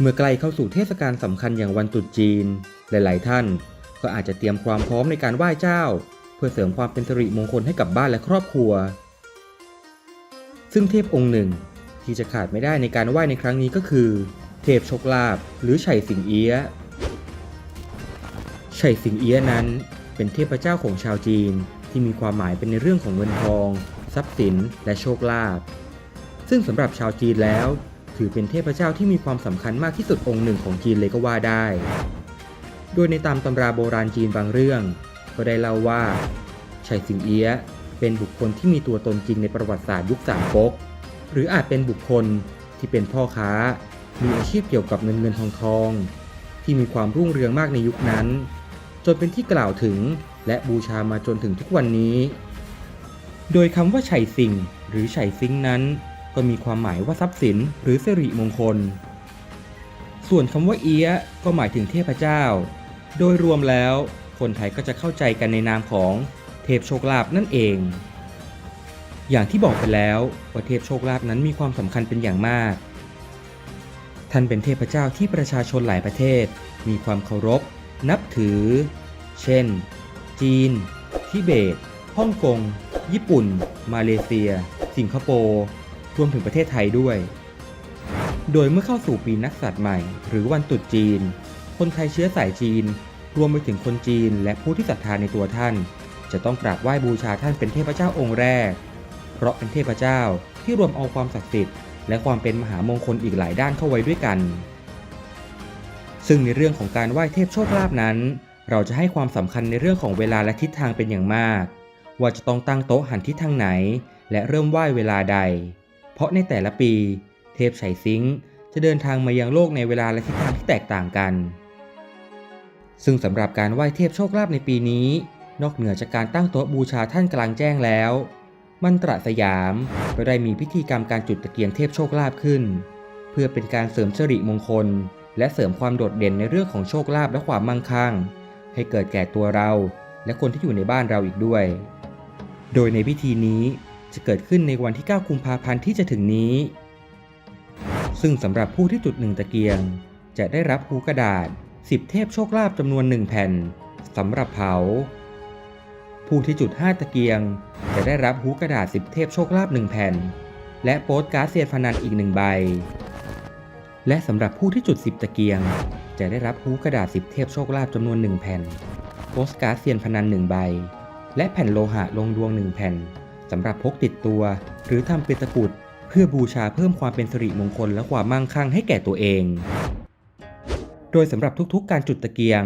เมื่อใกล้เข้าสู่เทศกาลสำคัญอย่างวันตรุษจีน หลาย ๆ ท่าน ก็อาจจะเตรียมความพร้อมในการไหว้เจ้า เพื่อเสริมความเป็นสิริมงคลให้กับบ้านและครอบครัว ซึ่งเทพองค์หนึ่งที่จะขาดไม่ได้ในการไหว้ในครั้งนี้ก็คือ เทพโชคลาภหรือไฉสิงเอี้ยไฉสิงเอี้ยนั้น เป็นเทพเจ้าของชาวจีนที่มีความหมายเป็นในเรื่องของเงินทอง ทรัพย์สิน และโชคลาภซึ่งสำหรับชาวจีนแล้ว ถือเป็นเทพเจ้าที่มีความสำคัญมากที่สุดองค์หนึ่งของจีนเลยก็ว่าได้ โดยในตามตำราโบราณจีนบางเรื่อง ก็ได้เล่าว่าไฉสิงเอี้ยเป็นบุคคลที่มีตัวตนจริงในประวัติศาสตร์ยุคสามก๊กหรืออาจเป็นบุคคลที่เป็นพ่อค้า มีอาชีพเกี่ยวกับเงินเงินทองทอง ที่มีความรุ่งเรืองมากในยุคนั้น จนเป็นที่กล่าวถึงและบูชามาจนถึงทุกวันนี้ โดยคำว่าไฉสิงหรือไฉซิงนั้น ก็มีความหมายว่าทรัพย์สินหรือสิริมงคล ส่วนคำว่าเอี้ยก็หมายถึงเทพเจ้า โดยรวมแล้วคนไทยก็จะเข้าใจกันในนามของเทพโชคลาภนั่นเอง อย่างที่บอกไปแล้วว่าเทพโชคลาภนั้นมีความสำคัญเป็นอย่างมาก ท่านเป็นเทพเจ้าที่ประชาชนหลายประเทศ มีความเคารพ นับถือ เช่น จีนทิเบตฮ่องกง ญี่ปุ่น มาเลเซีย สิงคโปร์ รวมถึงประเทศไทยด้วย โดยเมื่อเข้าสู่ปีนักษัตร์ใหม่ หรือวันตรุษจีน คนไทยเชื้อสายจีน รวมไปถึงคนจีนและผู้ที่ศรัทธาในตัวท่าน จะต้องกราบไหว้บูชาท่านเป็นเทพเจ้าองค์แรก เพราะเป็นเทพเจ้าที่รวมเอาความศักดิ์สิทธิ์และความเป็นมหามงคลอีกหลายด้านเข้าไว้ด้วยกัน ซึ่งในเรื่องของการไหว้เทพโชคลาภนั้น เราจะให้ความสำคัญในเรื่องของเวลาและทิศทางเป็นอย่างมาก ว่าจะต้องตั้งโต๊ะหันทิศทางไหน และเริ่มไหว้เวลาใด เพราะในแต่ละปี เทพไฉซิงจะเดินทางมายังโลกในเวลาและทิศทางที่แตกต่างกัน ซึ่งสำหรับการไหว้เทพโชคลาภในปีนี้ นอกเหนือจากการตั้งโต๊ะบูชาท่านกลางแจ้งแล้ว มันตระสยามก็ได้มีพิธีกรรมการจุดตะเกียงเทพโชคลาภขึ้น เพื่อเป็นการเสริมสิริมงคล และเสริมความโดดเด่นในเรื่องของโชคลาภและความมั่งคั่ง ให้เกิดแก่ตัวเราและคนที่อยู่ในบ้านเราอีกด้วย โดยในพิธีนี้ จะเกิดขึ้นในวันที่ 9 กุมภาพันธ์ที่จะถึงนี้ ซึ่งสำหรับผู้ที่จุดหนึ่งตะเกียง จะได้รับหูกระดาษ 10 เทพโชคลาภจำนวน 1 แผ่นสำหรับเผา ผู้ที่จุด 5 ตะเกียง จะได้รับหูกระดาษ 10 เทพโชคลาภ1แผ่น และโปสการ์ดเซียนพนันอีก1ใบ และสำหรับผู้ที่จุด 10 ตะเกียง จะได้รับหูกระดาษ 10 เทพโชคลาภจำนวน 1 แผ่นโปสการ์ดเซียนพนัน1ใบและแผ่นโลหะลงดวง 1 แผ่น สำหรับพกติดตัว หรือทำเป็นตะกุด เพื่อบูชาเพิ่มความเป็นสิริมงคลและความมั่งคั่งให้แก่ตัวเอง โดยสำหรับทุกๆ การจุดตะเกียง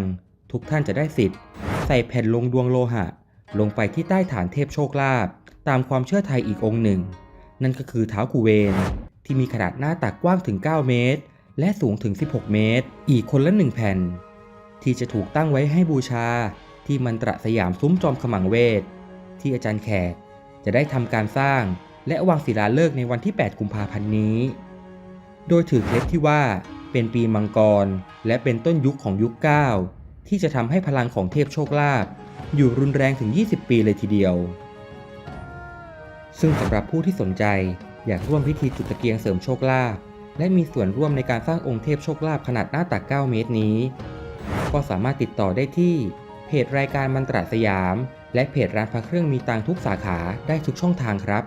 ทุกท่านจะได้สิทธิ์ ใส่แผ่นลงดวงโลหะ ลงไปที่ใต้ฐานเทพโชคลาภตามความเชื่อไทยอีกองค์หนึ่ง นั่นก็คือเท้ากูเวนที่มีขนาดหน้าตักกว้างถึง 9 เมตร และสูงถึง 16 เมตร อีกคนละหนึ่งแผ่น ที่จะถูกตั้งไว้ให้บูชาที่มันตระสยามซุ้มจอมขมังเวท ที่อาจารย์แขก จะได้ทำการสร้างและวางศิลาฤกษ์ในวันที่ 8 กุมภาพันธ์นี้ โดยถือเคล็ดที่ว่าเป็นปีมังกร และเป็นต้นยุคของยุค 9 ที่จะทำให้พลังของเทพโชคลาภอยู่รุนแรงถึง 20 ปีเลยทีเดียว ซึ่งสำหรับผู้ที่สนใจอยากร่วมพิธีจุดตะเกียงเสริมโชคลาภและมีส่วนร่วมในการสร้างองค์เทพโชคลาภขนาดหน้าตัก 9 เมตรนี้ ก็สามารถติดต่อได้ที่เพจรายการมันตราสยาม และเพจร้านพระเครื่องมีตังทุกสาขาได้ทุกช่องทางครับ